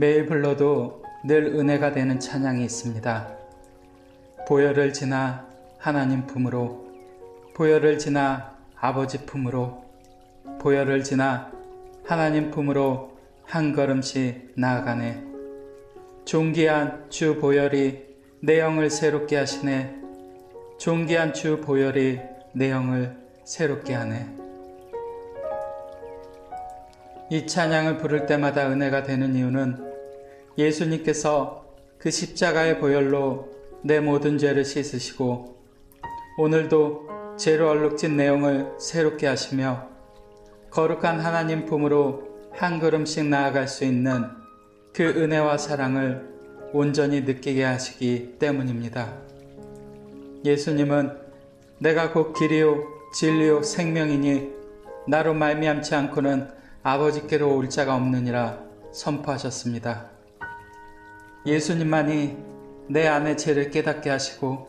매일 불러도 늘 은혜가 되는 찬양이 있습니다. 보혈을 지나 하나님 품으로, 보혈을 지나 아버지 품으로, 보혈을 지나 하나님 품으로 한 걸음씩 나아가네. 존귀한 주 보혈이 내 영을 새롭게 하시네. 존귀한 주 보혈이 내 영을 새롭게 하네. 이 찬양을 부를 때마다 은혜가 되는 이유는 예수님께서 그 십자가의 보혈로 내 모든 죄를 씻으시고 오늘도 죄로 얼룩진 내용을 새롭게 하시며 거룩한 하나님 품으로 한 걸음씩 나아갈 수 있는 그 은혜와 사랑을 온전히 느끼게 하시기 때문입니다. 예수님은 내가 곧 길이요 진리요 생명이니 나로 말미암지 않고는 아버지께로 올 자가 없느니라 선포하셨습니다. 예수님만이 내 안의 죄를 깨닫게 하시고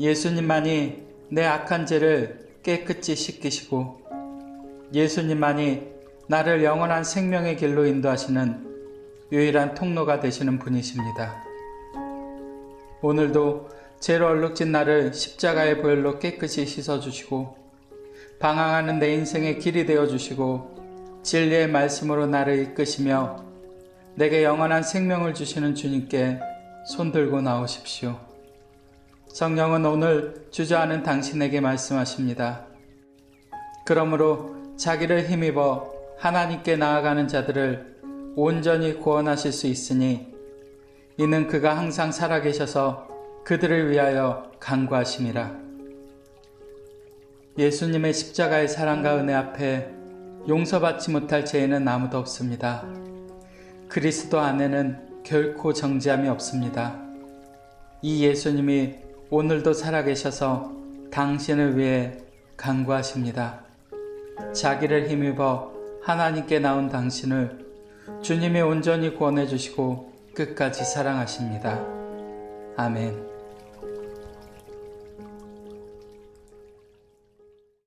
예수님만이 내 악한 죄를 깨끗이 씻기시고 예수님만이 나를 영원한 생명의 길로 인도하시는 유일한 통로가 되시는 분이십니다. 오늘도 죄로 얼룩진 나를 십자가의 보혈로 깨끗이 씻어주시고 방황하는 내 인생의 길이 되어주시고 진리의 말씀으로 나를 이끄시며 내게 영원한 생명을 주시는 주님께 손들고 나오십시오. 성령은 오늘 주저하는 당신에게 말씀하십니다. 그러므로 자기를 힘입어 하나님께 나아가는 자들을 온전히 구원하실 수 있으니 이는 그가 항상 살아계셔서 그들을 위하여 간구하심이라. 예수님의 십자가의 사랑과 은혜 앞에 용서받지 못할 죄는 아무도 없습니다. 그리스도 안에는 결코 정죄함이 없습니다. 이 예수님이 오늘도 살아계셔서 당신을 위해 간구하십니다. 자기를 힘입어 하나님께 나온 당신을 주님이 온전히 구원해 주시고 끝까지 사랑하십니다. 아멘.